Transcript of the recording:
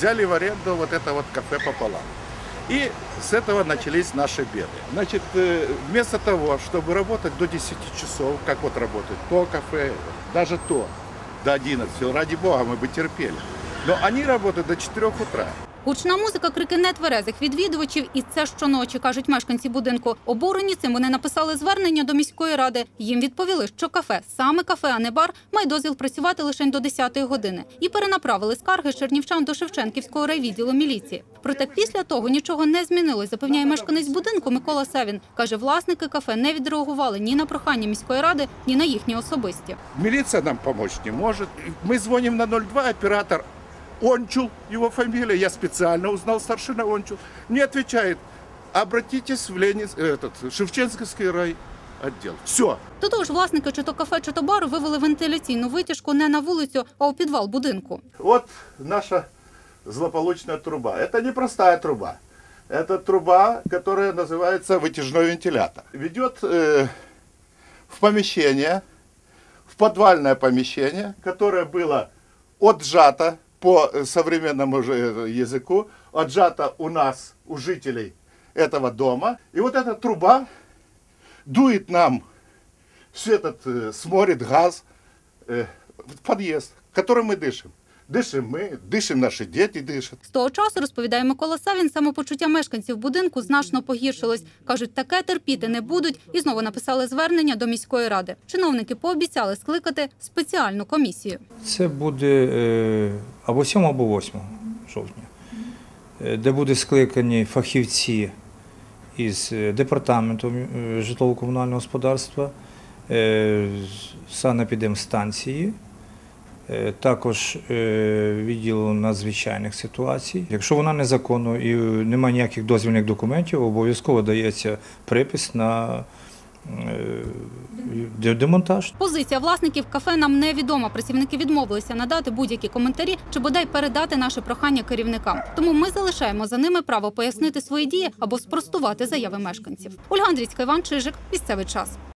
взяли в аренду вот это вот кафе пополам. И с этого начались наши беды. Значит, э, вместо того, чтобы работать до 10 часов, как вот работает то кафе, даже то, до 11, ради бога, мы бы терпели. Но они работают до 4 утра. Гучна музика, крики нетверезих відвідувачів, і це щоночі, кажуть мешканці будинку. Обурені цим вони написали звернення до міської ради. Їм відповіли, що кафе, саме кафе, а не бар, має дозвіл працювати лише до 10-ї години. І перенаправили скарги чернівчан до Шевченківського райвідділу міліції. Проте після того нічого не змінилось, запевняє мешканець будинку Микола Севін. Каже, власники кафе не відреагували ні на прохання міської ради, ні на їхні особисті. Милиция нам помочь не может. Мы звоним на 02, оператор Ончул, его фамилия, я специально узнал старшина Ончул, мне отвечает, обратитесь в Ленинск, этот, Шевченковский рай отдел. Все. До того ж, власники чи то кафе, чи то бару вивели вентиляційну витяжку не на вулицю, а у підвал будинку. Вот наша злополучная труба. Это не простая труба. Это труба, которая называется вытяжной вентилятор. Ведет э, в помещение, в подвальное помещение, которое было отжато по э, современному же э, языку, отжато у нас, у жителей этого дома. И вот эта труба дует нам все этот э, сморит газ в подъезд, которым мы дышим. Дышим мы, дышим наши дети, дышат. З того часу, розповідає Микола Савін, самопочуття мешканців будинку значно погіршилось. Кажуть, таке терпіти не будуть і знову написали звернення до міської ради. Чиновники пообіцяли скликати спеціальну комісію. Це буде е, або 7, або 8 жовтня, е, де будуть скликані фахівці із е, департаменту е, житлово-комунального господарства, е, з санепідемстанції, е, також е, відділу надзвичайних ситуацій. Якщо вона незаконна і немає ніяких дозвільних документів, обов'язково дається припис на е, демонтаж. Позиція власників кафе нам невідома. Працівники відмовилися надати будь-які коментарі чи бодай передати наше прохання керівникам. Тому ми залишаємо за ними право пояснити свої дії або спростувати заяви мешканців. Ольга Андрійська, Іван Чижик. Місцевий час.